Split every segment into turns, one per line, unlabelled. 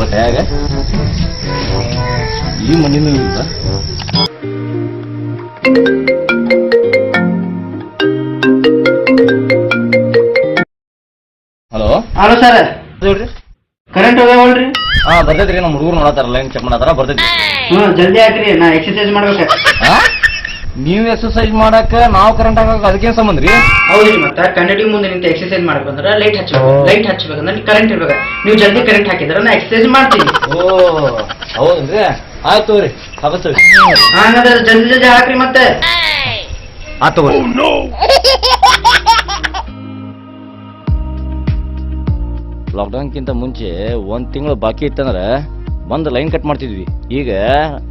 ಮನ್ಯಾಗ ಈ ಮನಿನೂ ಇಲ್ಲ ಹಲೋ
ಹಲೋ ಸರ್
ಹೇಳ್ರಿ
ಕರೆಂಟ್ ಹೋಗ್ಯಾವಲ್ರಿ
ಹಾ ಬರ್ತೈತ್ರಿ ನಮ್ಮ ಹುಡುಗರು ನೋಡತ್ತಾರ ಲೈನ್ ಚೆಕ್ ಮಾಡತ್ತಾರ ಬರ್ತೈತಿ
ಹ್ಞೂ ಜಲ್ದಿ ಹಾಕ್ರಿ ನಾ ಎಕ್ಸರ್ಸೈಸ್ ಮಾಡ್ಬೇಕು
ಆ? ನೀವ್ ಎಕ್ಸರ್ಸೈಸ್ ಮಾಡಾಕ ನಾವು ಕರೆಂಟ್ ಹಾಕಕ್ ಅದಕ್ಕೇನ್ ಸಂಬಂಧ ರೀ?
ಹೌದ್ರಿ ಮತ್ತ ಕನ್ನಡಿ ಮುಂದೆ ನಿಂತ ಎಕ್ಸರ್ಸೈಸ್ ಮಾಡ್ಬೇಕಂದ್ರ ಲೈಟ್ ಹಚ್ಚಬೇಕು ಲೈಟ್ ಹಚ್ಬೇಕಂದ್ರ ಕರೆಂಟ್ ಇರ್ಬೇಕು. ನೀವು ಜಲ್ದಿ ಕರೆಂಟ್ ಹಾಕಿದ್ರ ನಾ ಎಕ್ಸರ್ಸೈಸ್ ಮಾಡ್ತೀನಿ.
ಓ ಹೌದನ್ರಿ ಆಯ್ತು ತಗೋರಿ ಹಾಕತ್ತೀವಿ
ಹಂಗಂದ್ರೆ ಜಲ್ದಿ ಜಲ್ದಿ ಹಾಕ್ರಿ ಮತ್ತೆ.
ಆ ತಗೋರಿ. ಲಾಕ್ಡೌನ್ಕಿಂತ ಮುಂಚೆ ಒಂದ್ ತಿಂಗಳು ಬಾಕಿ ಇತ್ತಂದ್ರೆ ಬಂದು ಲೈನ್ ಕಟ್ ಮಾಡ್ತಿದ್ವಿ. ಈಗ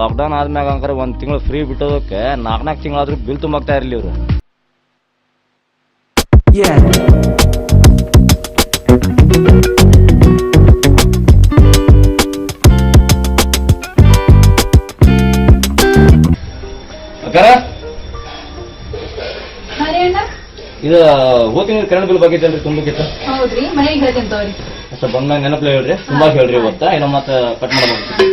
ಲಾಕ್ಡೌನ್ ಆದ್ಮ್ಯಾಗ ಅಂಕರ ಒಂದ್ ತಿಂಗಳು ಫ್ರೀ ಬಿಟ್ಟೋದಕ್ಕೆ ನಾಲ್ಕು ನಾಲ್ಕು ತಿಂಗಳಾದ್ರೂ ಬಿಲ್ ತುಂಬಾಕ್ತಾ ಇರಲಿ ಇವ್ರು. ಇದು ಹೋಗಿ ಕರೆಂಟ್ ಬಿಲ್ ಬಗ್ಗೆ ತುಂಬಬೇಕಿತ್ತು
ಹೌದ್ರಿ ಮನೆಗೆ ಹೇಳ್ತೇನೆ ತಗೋರಿ.
ಸ್ವಲ್ಪ ಬಂದಾಗ ನೆನಪಲ್ಲಿ ಹೇಳ್ರಿ. ತುಂಬಾ ಹೇಳ್ರಿ ಇವತ್ತ. ಏನೋ ಮತ್ತೆ ಕಟ್ ಮಾಡಬಹುದು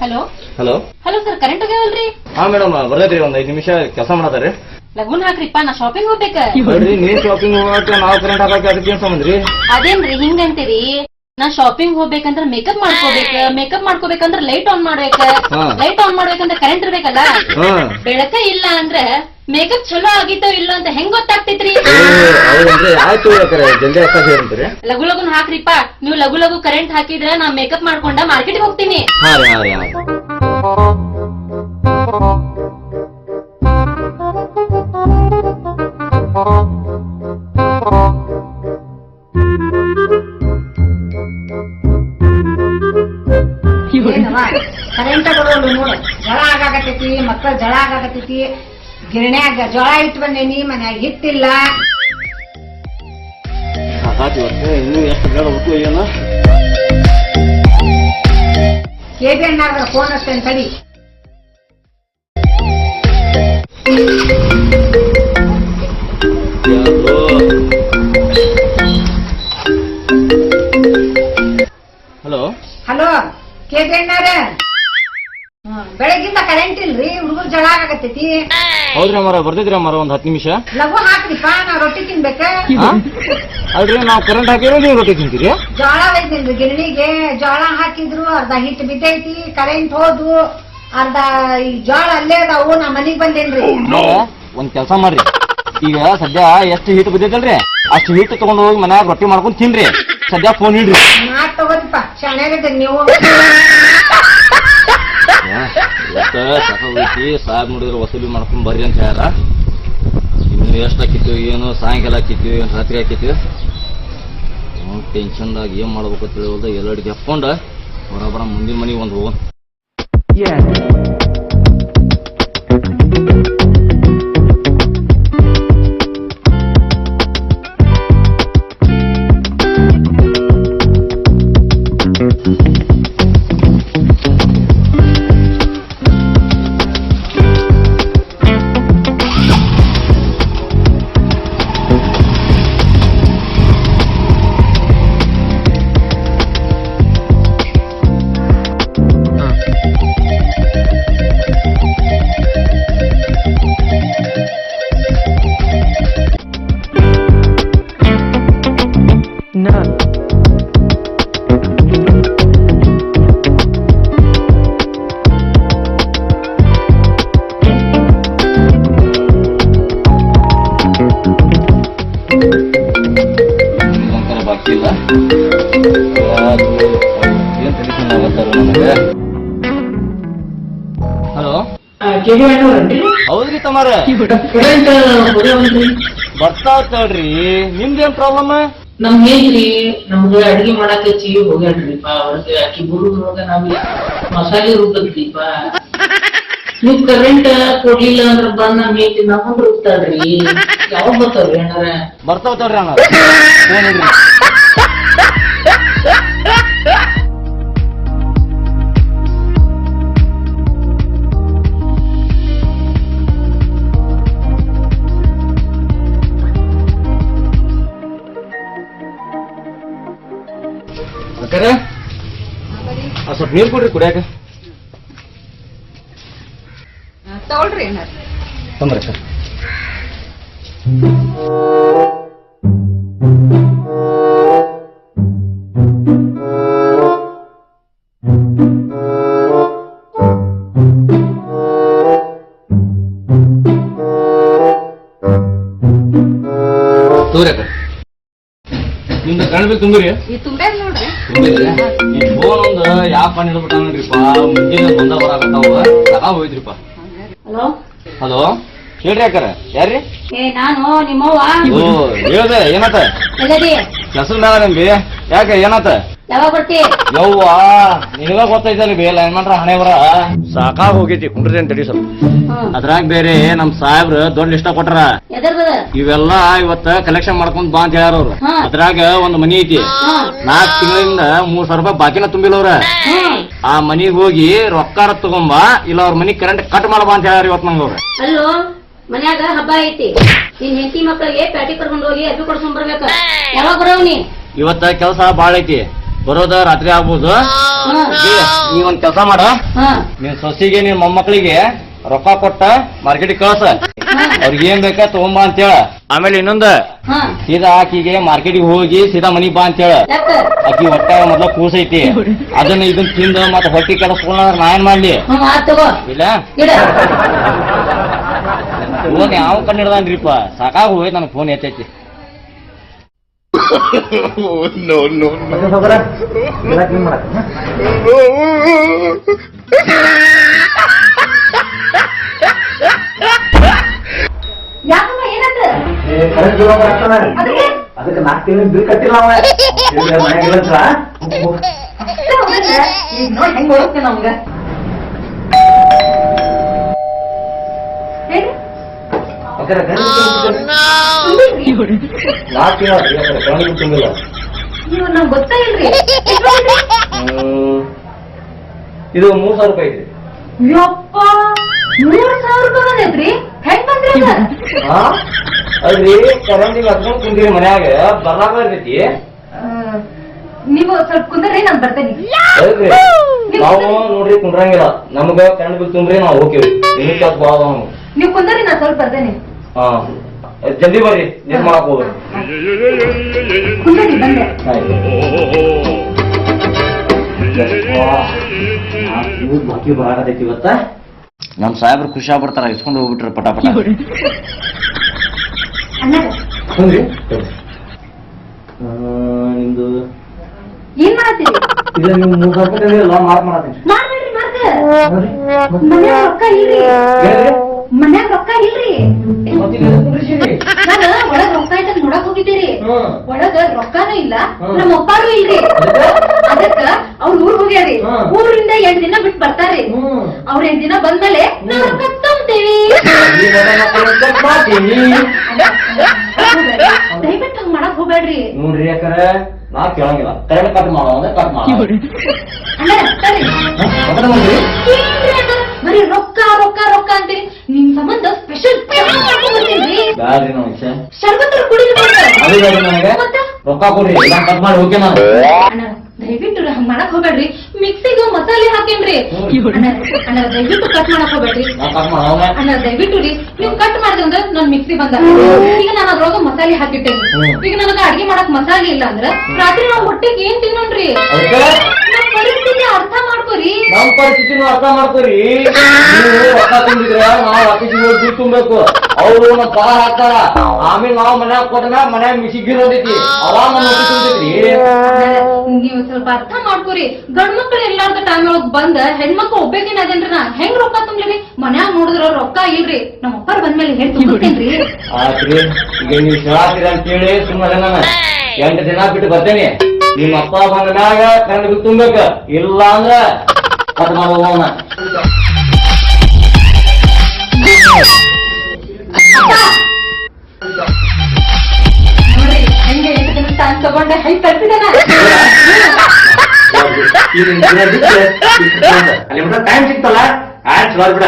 hello
hello
hello sir current ಹೋಗ್ಯಾವಲ್ರಿ
ಹಾ ಮೇಡಮ್ ಬರ್ತೈತ್ರಿ ಒಂದ್ ಐದು ನಿಮಿಷ ಕೆಲಸ ಮಾಡತಾರ್ರಿ
ಲಗುನ್ ಹಾಕ್ರಿಪ್ಪ. ನಾ ಶಾಪಿಂಗ್ ಹೋಗ್ಬೇಕ.
ನೋಡ್ರಿ ನೀವ್ ಶಾಪಿಂಗ್ ಹೋಗಕ್ಕೆ ನಾವ್ ಕರೆಂಟ್ ಹಾಕಕ್ಕೆ ಅದಕ್ಕೆ ಏನ್ ಸಂಬಂಧ್ರಿ
ಅದೇನ್ರಿ ಹಿಂಗಂತೀರಿ? ನಾ ಶಾಪಿಂಗ್ ಹೋಗ್ಬೇಕಂದ್ರ ಮೇಕಪ್ ಮಾಡ್ಕೋಬೇಕ ಮೇಕಪ್ ಮಾಡ್ಕೋಬೇಕಂದ್ರ ಲೈಟ್ ಆನ್ ಮಾಡ್ಬೇಕ.
ಹಾ.
ಲೈಟ್ ಆನ್ ಮಾಡ್ಬೇಕಂದ್ರ ಕರೆಂಟ್ ಇರ್ಬೇಕಲ್ಲ?
ಹಾ.
ಬೆಳಕ ಇಲ್ಲ ಅಂದ್ರ ಮೇಕಪ್ ಚಲೋ ಆಗಿತ್ತೋ ಇಲ್ಲ ಅಂತ ಹೆಂಗ್ ಗೊತ್ತಾಗ್ತೈತ್ರಿ?
ಲಘು ಆಯ್ತು ಜಲ್ದಿ ಹೇಳ್ತೀರಿ
ಲಗುನ್ ಹಾಕ್ರಿಪ್ಪ. ನೀವು ಲಘು ಲಘು ಕರೆಂಟ್ ಹಾಕಿದ್ರ ನಾ ಮೇಕಪ್ ಮಾಡ್ಕೊಂಡ ಮಾರ್ಕೆಟ್ ಹೋಗ್ತೀನಿ.
ಹಾ ರೀ ಹಾ ರೀ ಹಾ ರೀ.
ಕರೆಂಟ್ ಬರೋದು ನೋಡು ಜಳ ಆಗಾಕತ್ತೈತಿ ಮಕ್ಕಳ ಜಳ ಆಗಾಕತ್ತೈತಿ. ಗಿರಣ್ಯಾಗ ಜೋಳ ಇಟ್ಟು ಬಂದೇನಿ ಮನ್ಯಾಗ ಹಿಟ್ಟಿಲ್ಲ.
ಇನ್ನೂ ಎಷ್ಟು ಬೇಡ ಏನೋ
ಅಣ್ಣಾಗ ಫೋನ್ ಹಚ್ತೇನೆ ತಡಿ.
ಹಲೋ?
ಹಲೋ ಕೇಬಿ ಅಣ್ಣಾರ ಹ್ಮ್, ಬೆಳಗ್ಗಿಂದ ಕರೆಂಟ್ ಇಲ್ರಿ ಹುಡುಗರು ಜಳ ಆಗತೈತಿ
ಹೌದ್ರಿ ಅಮ್ಮಾರ ಬರ್ತೈತ್ರಿ ಅಮ್ಮಾರ ಒಂದ್ ಹತ್ತು ನಿಮಿಷ?
ಲಘು ಹಾಕ್ರಿಪ್ಪ ನಾ ರೊಟ್ಟಿ ತಿನ್ಬೇಕ.
ಹಾ? ಅಲ್ರಿ ನಾವು ಕರೆಂಟ್ ಹಾಕಿರೋ ನೀವು ರೊಟ್ಟಿ ತಿಂತೀರಿ?
ಜೋಳ ಒಯ್ದೇನ್ರಿ ಗಿರಣಿಗೆ ಜೋಳ ಹಾಕಿದ್ರು ಅರ್ಧ ಹಿಟ್ಟು ಬಿದ್ದೈತಿ ಕರೆಂಟ್ ಹೋದ್ವು ಅರ್ಧ ಈ ಜೋಳ ಅಲ್ಲೇ ಅದಾವು ನಾ ಮನಿಗ್ ಬಂದೇನ್ರಿ.
ಅಮ್ಮಾರ, ಒಂದ್ ಕೆಲಸ ಮಾಡ್ರಿ. ಈಗ ಸದ್ಯ ಎಷ್ಟು ಹಿಟ್ಟು ಬಿದ್ದೈತಲ್ರಿ? ಅಷ್ಟು ಹಿಟ್ಟು ತಗೊಂಡು ಹೋಗಿ ಮನ್ಯಾಗ ರೊಟ್ಟಿ ಮಾಡ್ಕೊಂಡ್ ತಿನ್ರಿ. ಸದ್ಯ ಫೋನ್ ಇಡ್ರಿ.
ಮಾತ್ ತಗೋರಿಪ್ಪ ಶಾಣ್ಯಾಗದ ನೀವು.
ಸಾಕಾಗೈತಿ ಸಾಹೇಬ್ ನೋಡಿದ್ರೆ ವಸೂಲಿ ಮಾಡ್ಕೊಂಡು ಬರ್ರಿ ಅಂತ ಹೇಳ್ಯಾರ. ಇನ್ನು ಎಷ್ಟು ಹಾಕಿತ್ತು ಏನು, ಸಾಯಂಕಾಲ ಹಾಕಿತ್ತು ಏನು, ರಾತ್ರಿ ಹಾಕಿತ್ತು ಟೆನ್ಷನ್ದಾಗ ಏನು ಮಾಡ್ಬೇಕು ಅಂತ ತಿಳಿವಲ್ದ ಎಲ್ಲಡಿಗೆ ಹಾಕೊಂಡ ಬರೋಬರ ಮುಂದಿನ ಮನೆಗೆ ಒಂದು ಹೋಗೋಣ. ಅದು ಏನ್ ಆಗತ್ತಾರ ನನಗೆ ಹಲೋ ಹೌದ್ರಿ ತಮಾರ ಬರ್ತಾವ್ ತಡ್ರಿ. ನಿಮ್ದೇನ್ ಪ್ರಾಬ್ಲಮ್
ನಮ್ ಹೇಗ್ರಿ ನಮ್ಗ ಅಡ್ಗೆ ಮಾಡಾಕ ಹಚ್ಚಿ ಹೋಗ್ಯಾಡ್ರಿಪ್ಪ ಅವ್ರಿಗೆ ಅಕ್ಕಿ ಬರುದ್ರೊಳಗ ನಾವ್ ಮಸಾಲೆ ರುಬ್ಬತ್ರಿಪ್ಪ ನೀವ್ ಕರೆಂಟ್ ಕೊಡ್ಲಿಲ್ಲ ಅಂದ್ರ ಬಂದ್ ನಮ್ ನಮ್ಮನ್ ರುಬ್ತಾಳ್ರಿ. ಯಾವಾಗ ಬರ್ತಾವ್ರಿ ಅಣ್ಣಾರ?
ಬರ್ತಾವ್ ತಡ್ರಿ ಅಣ್ಣ ನೀರು ಕೊಡ್ರಿ ಕುಡಿಯಾಕ?
ತಗೊಳ್ರಿ ಏನಾರ
ತೊಂದ್ರೆ ಸರ್. ತೋರಕ ನಿಮ್ದು ಕಾಣ್ಬೇಕು ತುಂಬ್ರಿ.
ಈ ತುಂಬೆ ನೋಡ್ರಿ.
ಫೋನ್ ಒಂದು ಯಾವ ಪನ್ ಹಿಡ್ಬಿಟ್ಟಾನ್ರಿಪ್ಪ ಮುಂಜಾನೆ ಬಂದ ಬರಾಕತ್ತಾವ. ತಗಾ ಹೋಯ್ತ್ರಿಪ್ಪ.
ಹಲೋ?
ಹಲೋ? ಹೇಳ್ರಿ ಅಕ್ಕಾರ. ಯಾರ್ರಿ?
ಏ ನಾನು ನಿಮ್ಮವ್ವ.
ಓ ಹೇಳ್ದೆ ಏನತ್ತ?
ಎಲ್ಲದಿ?
ಹೆಸರು ಯಾಕೆ ಏನಾತ
ಯಾವಾಗ ಬರ್ತಿ?
ಯವ್ವ ನಿನಗ ಗೊತ್ತೈತಲ್ಲ ಬೇ ಲೈನ್ ಮಾಡ್ರ ಹಣೆ ಬರ? ಸಾಕಾಗ್ ಹೋಗೈತಿ ಕುಂಡ್ರಿ ಅಂತ ಸ್ವಲ್ಪ. ಅದ್ರಾಗ ಬೇರೆ ನಮ್ ಸಾಹೇಬ್ರ ದೊಡ್ಡ ಇಷ್ಟ ಕೊಟ್ರ
ಎದರ್ದ
ಇವೆಲ್ಲ ಇವತ್ತ ಕಲೆಕ್ಷನ್ ಮಾಡ್ಕೊಂಡ್ ಬಾ ಅಂತ ಹೇಳ್ಯಾರ ಅವ್ರು. ಅದ್ರಾಗ ಒಂದ್ ಮನಿ ಐತಿ. ನಾಲ್ಕ್ ತಿಂಗಳಿಂದ ಮೂರ್ ಸಾವಿರ ರೂಪಾಯಿ ಬಾಕಿನ ತುಂಬಿಲ್ಲವ್ರ. ಆ ಮನಿಗ್ ಹೋಗಿ ರೊಕ್ಕ ತಗೊಂಬ ಇಲ್ಲ ಅವ್ರ ಮನಿ ಕರೆಂಟ್ ಕಟ್ ಮಾಡಬಾ ಅಂತ ಹೇಳ್ಯಾರ ಇವತ್ ನಂಗ ಅವ್ರ.
ಅಲ್ಲೋ ಮನ್ಯಾಗ ಹಬ್ಬ ಐತಿ. ನಿನ್ ಹೆಂಡತಿ ಮಕ್ಕಳಿಗೆ ಪ್ಯಾಟಿ ಕರ್ಕೊಂಡು ಹೋಗಿ ಅದು ಕೊಡ್ಸ್ಕೊಂಡ್ ಬರ್ಬೇಕ. ಯಾವಾಗ ಬರವ್ ನೀ?
ಇವತ್ತ ಕೆಲಸ ಬಾಳ ಐತಿ. ಬರೋದ ರಾತ್ರಿ ಆಗ್ಬೋದು? ನೀವೊಂದ್ ಕೆಲ್ಸ ಮಾಡ. ನೀವ್ ಸೊಸಿಗೆ ನಿಮ್ ಮೊಮ್ಮಕ್ಳಿಗೆ ರೊಕ್ಕ ಕೊಟ್ಟ ಮಾರ್ಕೆಟ್ ಕಳ್ಸ. ಅವ್ರಿಗೆ ಏನ್ ಬೇಕಾ ತಗೊಂಬಾ ಅಂತ ಹೇಳ ಆಮೇಲೆ ಇನ್ನೊಂದ ಸೀದಾ ಆಕಿಗೆ ಮಾರ್ಕೆಟಿಗೆ ಹೋಗಿ ಸೀದಾ ಮನಿಗ್ ಬಾ ಅಂತ ಹೇಳ
ಯಾಕ?
ಆಕಿ ಹೊಟ್ಟೆ ಮೊದ್ಲ ಕೂಸೈತಿ ಅದನ್ನ ಇದನ್ನ ತಿಂದ ಮತ್ತ ಹೊಟ್ಟಿ ಕೆಡಿಸ್ಕೊಂಡ್ರ ನಾ ಏನ್ ಮಾಡ್ಲಿ? ಇಲ್ಲ? ಫೋನ್ ಯಾವ ಕಣ್ಣು ಹಿಡ್ದಾನ್ರಿಪ್ಪ? ಸಾಕಾಗ ಹೋಯ್ತು ನನ್ ಫೋನ್ ಎತ್ತೈತಿ.
ಯಾಕಮ್ಮ ಏನಂತ
ಅದಕ್ಕೆ ನಾಲ್ಕು ತಿಂಗಳು ಬಿಲ್ ಕಟ್ಟಿಲ್ಲ ಅವ ಮನೆಗಿಲ್ಲ
ಈಗ ನೋಡಿ ಹೆಂಗ್ ಓಡುತ್ತೆ ನಮ್ಗ
ತುಂಬಿಲ್ಲ
ನಮ್ಗೆ ಗೊತ್ತಾ ಇಲ್ರಿ.
ಇದು ಮೂರ್ ಸಾವಿರ ರೂಪಾಯಿ ಐತಿ
ಯಪ್ಪ ಮೂರ್ ಸಾವಿರ ರೂಪಾಯಿ ಬಂದೈತ್ರಿ? ಹೆಂಗ್ ಬಂದ್ರಿ ಅದ?
ಅಲ್ರಿ ಹತ್ಕೊಂಡ್ ಮನ್ಯಾಗ ಬರ್ಲಾಕ ಇರ್ತೈತಿ.
ನೀವು ಸ್ವಲ್ಪ ಕುಂದ್ರಿ ನಾನ್ ಬರ್ತೇನೆ.
ನಾವು ನೋಡ್ರಿ ಕುಂಡ್ರಂಗಿಲ್ಲ ನಮ್ಗ ಕರೆಂಟ್ ಬಿಲ್ ತುಂಬ್ರಿ ನಾವು ಹೋಗ್ತೀವಿ.
ನೀವು ಕುಂದ್ರಿ ನಾ ಸ್ವಲ್ಪ ಬರ್ತೇನೆ.
ಜಲ್ದಿ ಬರ್ರಿ ನೀರ್ ಮಾಡಕ್ ಹೋಗ್ರಿ
ಕುಂದ್ರಿ ಬಂದೆ
ಬಾಕಿ ಬರಾಕತೈತಿ ಇವತ್ತ. ನಮ್ ಸಾಹೇಬ್ರು ಖುಷಿ ಆಗ್ಬಿಡ್ತಾರ ಇಸ್ಕೊಂಡು ಹೋಗ್ಬಿಟ್ರಿ ಪಟ ಪಟ.
ಅಣ್ಣಾರ
ಹೌದ್ರಿ ನಿಮ್ದು?
ಏನ್ ಮಾಡತ್ತೀರಿ?
ಇದು ನಿಮ್ ಮೂರ್ ಸಾವಿರ ರೂಪಾಯಿ ಇಲ್ಲ ಮಾರ್ಕ್ ಮಾಡತ್ತೀನಿ.
ಮಾಡ್ಬೇಡ್ರಿ ಮಾರ್ಕ. ಮನ್ಯಾಗ ರೊಕ್ಕ ಇಲ್ರಿ? ನಾನ ಒಳಗ್ ರೊಕ್ಕ ಐತ ನೋಡಕ್ ಹೋಗಿದ್ದೀರಿ. ಒಳಗ ರೊಕ್ಕನೂ ಇಲ್ಲ. ನಮ್ಮ ಅಪ್ಪಾರು ಇಲ್ರಿ. ಅದಕ್ಕ ಅವ್ರ ಊರ್ ಹೋಗ್ಯಾರಿ. ಊರಿಂದ ಎಂಟ್ ದಿನ ಬಿಟ್ಟು ಬರ್ತಾರಿ ಅವ್ರ ಎಂಟ್ ದಿನ ಬಂದ್ಮೇಲೆ ನಾವ್ ರೊಕ್ಕ ತುಂಬ್ತೀವಿ. ದಯವಿಟ್ಟು ಹಂಗ್ ಮಾಡಕ್ ಹೋಗ್ಬೇಡ್ರಿ.
ನೋಡ್ರಿ ಯಾಕಂದ್ರೆ ನಾ ಕೇಳಂಗಿಲ್ಲ. ಕರೆಂಟ್ ಕಟ್ ಮಾಡೋ ಅಂದ್ರೆ ಕಟ್ ಮಾಡಿ?
ಬರೀ ರೊಕ್ಕ ರೊಕ್ಕ ರೊಕ್ಕ ಅಂತೀರಿ ನಿಮ್ ಸಂಬಂಧ ಸ್ಪೆಷಲ್ ಬರ್ತೀನಿ
ಬ್ಯಾಡ್ರಿ ನಾವು
ಕುಡಿದು
ಅದು ಬೇಡ ನನಗೆ. ರೊಕ್ಕ ಕೊಡ್ರಿ ಇಲ್ಲ ಕಟ್ ಮಾಡಿ ನಾನು.
ಅಣ್ಣ ದಯವಿಟ್ಟು ಹಂಗ್ ಮಾಡಕ್ ಹೋಗ್ಬೇಡ್ರಿ. ಮಿಕ್ಸಿಗೆ ಮಸಾಲೆ ಹಾಕೇನ್ರಿ. ಅಣ್ಣ ಅಣ್ಣ ದಯವಿಟ್ಟು ಕಟ್ ಮಾಡಕ್ ಹೋಗ್ಬೇಡ್ರಿ.
ನಾ ಕಟ್ ಮಾಡೋ
ಅಣ್ಣ ದಯವಿಟ್ಟು ರೀ. ನೀವು ಕಟ್ ಮಾಡಿದ್ರೆ ನನ್ ಮಿಕ್ಸಿ ಬಂದ. ಈಗ ನಾನು ಅದ್ರೊಳಗ ಮಸಾಲೆ ಹಾಕಿಟ್ಟೇನಿ.
ಹ್ಮ್.
ಈಗ ನನಗ ಅಡ್ಗೆ ಮಾಡಕ್ ಮಸಾಲೆ ಇಲ್ಲ ಅಂದ್ರ ರಾತ್ರಿ ನಾವು ಹೊಟ್ಟೆಗೆ ಏನ್ ತಿನ್ನೋಣ್ರಿ?
ಅದಕ್ಕೆ?
ಪರಿಸ್ಥಿತಿ ಅರ್ಥ ಮಾಡ್ಕೋರಿ.
ನಮ್ ಪರಿಸ್ಥಿತಿನೂ ಅರ್ಥ ಮಾಡ್ಕೊರಿ. ನೀವು ರೊಕ್ಕ ತುಂಬಿದ್ರ ನಾವು ಆಫೀಸಿಗೆ ಹೋಗಿ ದುಡ್ಡು ತುಂಬಬೇಕು. ಅವ್ರು ನಮ್ ಪಗಾರ ಹಾಕ್ತಾರ. ಆಮೇಲೆ ನಾವು ಮನ್ಯಾಗ ಕೊಟ್ಟ ಮನ್ಯಾಗ ಮಿಸಿಗಿರೋದೈತಿ ಅವಾಗ ನಮ್ಮ
ನೀವು ಸ್ವಲ್ಪ ಅರ್ಥ ಮಾಡ್ಕೋರಿ. ಗಂಡ್ ಮಕ್ಳು ಎಲ್ಲಾರ್ದ ಟೈಮ್ ಒಳಗ್ ಬಂದ ಹೆಣ್ಮಕ್ಳು ಒಬ್ಬೇಕಿನ ಅದೇನ್ರಿ ನಾ? ಹೆಂಗ್ ರೊಕ್ಕ ತುಂಬ್ಲಿ ಮನ್ಯಾಗ ನೋಡಿದ್ರ ರೊಕ್ಕ ಇಲ್ರಿ. ನಮ್ಮ ಅಪ್ಪರ್ ಬಂದ್ಮೇಲೆ ಹೆಂಗ್ ತುಂಬತೇನ್ರಿ?
ಆತ್ರಿ ಈಗ ನೀವು ಹೇಳಾತೀರ ಅಂತೇಳಿ ಸುಮ್ಮನೆ ನಾನು. ಎಂಟು ದಿನ ಬಿಟ್ಟು ಬರ್ತೇನೆ. ನಿಮ್ಮ ಅಪ್ಪ ಬಂದ ಮ್ಯಾಗ ಕರೆಂಟ್ ಬಿಲ್ ತುಂಬೇಕ ಇಲ್ಲ ಅಂದ್ರ ಕಟ್ ಮಾಡೋಣ
ತಗೊಂಡೆ
ಅಲ್ಲಿ ಟೈಮ್ ಸಿಕ್ತಲ್ಲ ಆಯ್ತು ಬರ್ಬಿಡ.